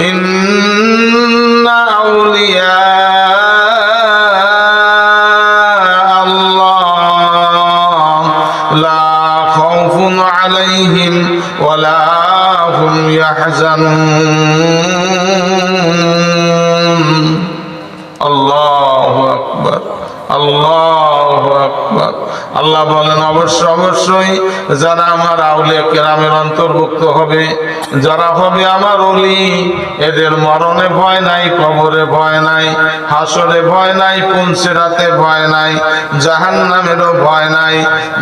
إن أولياء الله لا خوف عليهم ولا هم يحزنون. الله أكبر. الله আল্লাহ বলেন, অবশ্য, অবশ্যই যারা আমার আউলিয়া কেরামের অন্তর্ভুক্ত হবে, যারা হবে আমার অলি এদের মরণে ভয় নাই, কবরে ভয় নাই, হাসরে ভয় নাই, পুনসেরাতে ভয় নাই জাহান নামেরও ভয় নাই,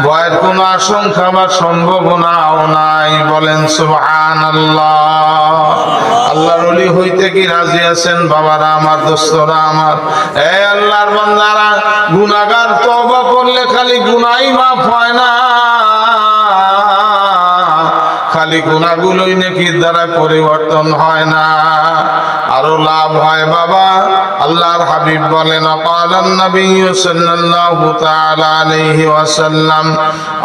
ভয়ের কোনো আশঙ্কা বা সম্ভাবনাও নাই। বলেন সুবহান আল্লাহ আল্লাহর অলি হইতে কি রাজি আছেন? বাবারা আমার, দোস্তরা আমার। এ আল্লাহর বান্দারা, গুনাহগার তওবা করলে খালি গুনাই মাফ হয় না। খালি গুনাহগুলোই নাকি দ্বারা পরিবর্তন হয় না। আরও লাভ হয় বাবা। আল্লাহর হাবিব বলেন, অকালান নবী সাল্লাল্লাহু তাআলা আলাইহি ওয়াসাল্লাম,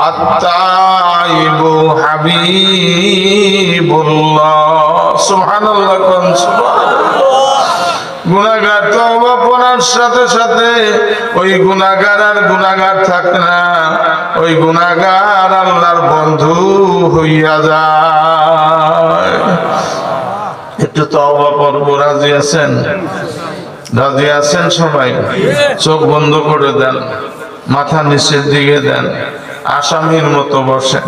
আত্তাইবু হাবিবুল্লাহ। সুবহানাল্লাহ কোন গুনাগার তওবা করার সাথে সাথে ওই গুনাগার আর গুনাগার থাকে না। ওই গুনাগার আল্লাহর বন্ধু হইয়া যায়। একটু তো করব, রাজি আছেন? রাজি আছেন সবাই? চোখ বন্ধ করে দেন, মাথা নিচের দিকে দেন, আসামির মতো বসেন।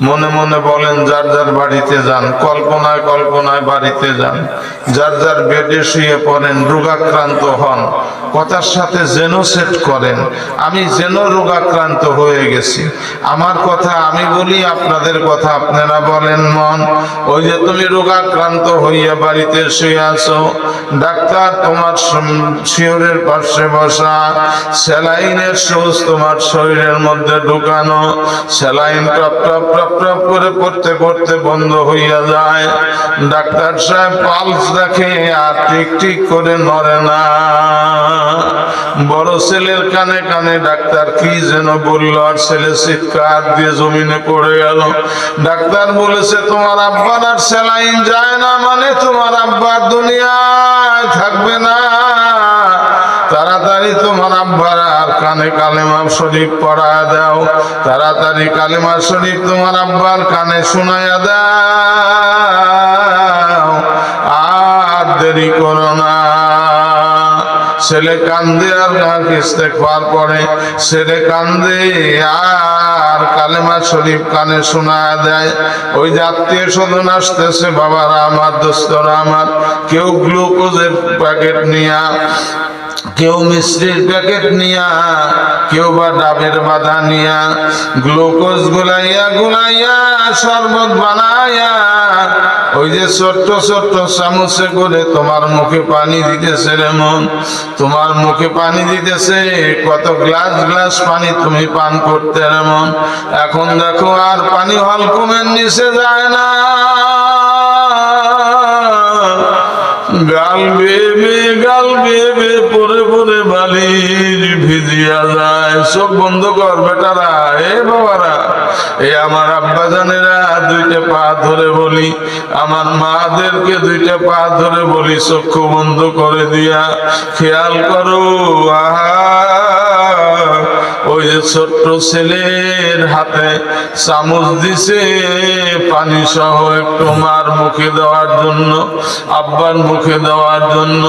মনে মনে বলেন, যার যার বাড়িতে যান, কল্পনায় কল্পনায় বাড়িতে যান, যার যার বেডে শুয়ে পড়েন, রোগাক্রান্ত হন, কথার সাথে যেন সেট করেন, আমি যেন রোগাক্রান্ত হয়ে গেছি। আমার কথা আমি বলি, আপনাদের কথা আপনারা বলেন মন। ওই যে তুমি রোগাক্রান্ত হইয়া বাড়িতে শুয়ে আছো, ডাক্তার তোমার শিওরের পাশে বসা, স্যালাইনের সুচ তোমার শরীরের মধ্যে ঢুকানো, স্যালাইন টপ টপ টপ করে পড়তে পড়তে বন্ধ হইয়া যায়। ডাক্তার সাহেব পালস দেখে আর টিক টিক করে নড়ে না। বড় ছেলের কানে কানে ডাক্তার কি যেন বলল, আর ছেলে চিৎকার দিয়ে জমিনে পড়ে গেল। ডাক্তার বলেছে, তোমার আব্বার আর স্যালাইন যায় না মানে তোমার আব্বার দুনিয়ায় থাকবে না। তাড়াতাড়ি তোমার আব্বার কানে কালেমা শরীফ পড়া দাও। তাড়াতাড়ি কালেমা শরীফ তোমার আব্বার কানে শোনায়া দাও। আর দেরি করো না। ছেলে কান্দে আর ইস্তেকবার পরে ছেলে কান্দে আর কালেমা শরীফ কানে শোনা দেয় ওই যে আত্মীয় স্বজন আসতেছে, বাবারা আমার, দোস্তরা আমার, কেউ গ্লুকোজের প্যাকেট নিয়া, কেউ মিষ্টির প্যাকেট নিয়া, কেউ বা ডাবের বাধা নিয়া, গ্লুকোজ গুলাইয়া গুলাইয়া, শরবত বানাইয়া ওই যে ছোট্ট ছোট্ট চামচে করে তোমার মুখে পানি দিতেছে রে মন। তোমার মুখে পানি দিতেছে, কত গ্লাস গ্লাস পানি তুমি পান করতে রে মন। এখন দেখো আর পানি হলকুমের নিচে যায় না। গাল বেবে গাল বেবে পরে পরে বালির ভিজিয়া যায়। সব বন্ধ কর বেটারা, এ বাবারা। এ আমার আব্বা জানেরা, দুইটা পা ধরে বলি। আমার মাদেরকে দুইটা পা ধরে বলি, চক্ষু বন্ধ করে দিয়া খেয়াল করো। ওই যে ছোট্ট ছেলের হাতে চামচ দিছে, পানি সহ একটু মার মুখে দেওয়ার জন্য, আব্বার মুখে দেওয়ার জন্য।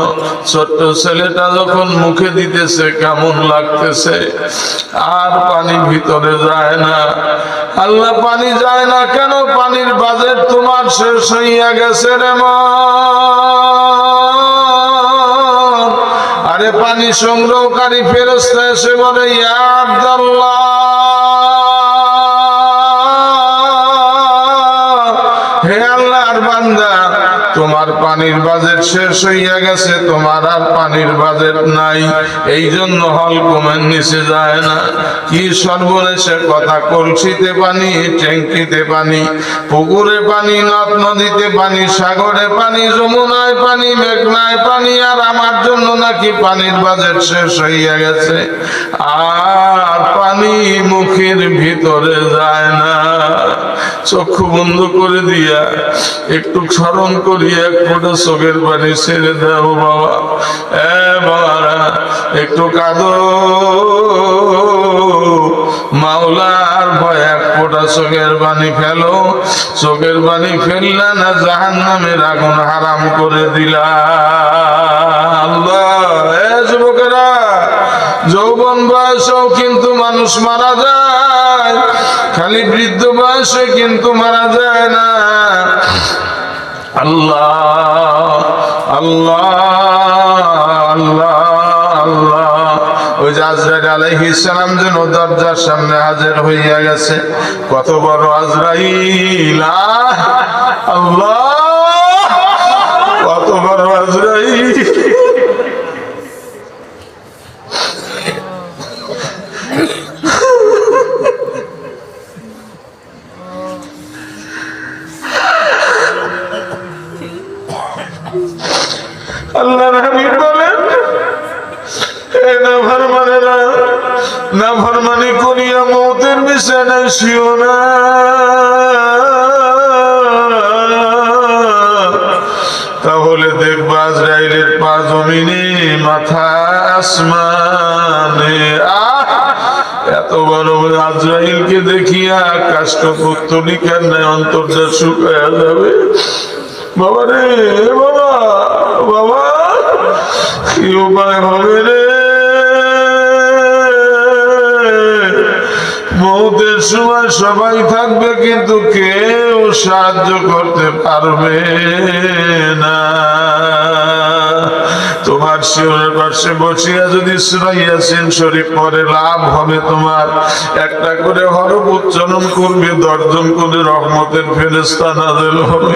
ছোট্ট ছেলেটা যখন মুখে দিতেছে, কেমন লাগতেছে? আর পানি ভিতরে যায় না। আল্লাহ পানি যায় না কেন? পানির বাজেট তোমার শেষ হইয়া গেছে রে মা। আরে পানি সংগ্রহকারী ফেরস্তা এসে বলে, ইয়া আব্দাল্লাহ পানির বাজেট শেষ হইয়া গেছে, তোমার আর পানির বাজেট নাই। এই জন্য হল কমের নিচে যায় না। কি সর্বনেশে কথা কলসিতে পানি, ট্যাঙ্কিতে পানি, পুকুরে পানি, নদ নদীতে পানি, সাগরে পানি, যমুনায় পানি, মেঘনায় পানি, আর আমার জন্য নাকি পানির বাজেট শেষ হইয়া গেছে। আর পানি মুখের ভিতরে যায় না। চক্ষু বন্ধ করে দিয়া, একটু স্মরণ করিয়া এক ফোঁটা চোখের পানি ছেড়ে দাও বাবা। এ বাবারা, একটু কাঁদো। মাওলার ভয় এক ফোঁটা চোখের পানি ফেলো। চোখের পানি ফেললা না জাহান নামের আগুন হারাম করে দিলা। আল্লাহ, এ যুবকেরা যৌবন বয়সেও কিন্তু মানুষ মারা যায়। খালি বৃদ্ধ বয়সে কিন্তু মারা যায় না। আল্লাহ আল্লাহ আল্লাহ আল্লাহ। ওই যেন দরজার সামনে হাজির গেছে। কত বড় আজরাইল! আল্লাহ, কত বড় আজরাইল। না ফরমানেরা না ফরমানি করিয়া মৌতের বিছানায় শুও না। তাহলে দেখবা আজরাইলের পা জমিনে, মাথা আসমানে। এত বড় আজরাইলকে দেখিয়া কাষ্ট কাষ্টপুত্তলিকার ন্যায় অন্তর্জা শুকায়া যাবে। বাবা রে বাবা বাবা, কি উপায় হবে রে? সময় সবাই থাকবে, কিন্তু কেউ সাহায্য করতে পারবে না। তোমার শিওরের পাশে বসিয়া যদি শুনাইয়াছেন শরীফ পরে লাভ হবে তোমার। একটা করে হরফ উচ্চারণ করবে দর্জন করে রহমতের ফেরেস্তা নাজেল হবে।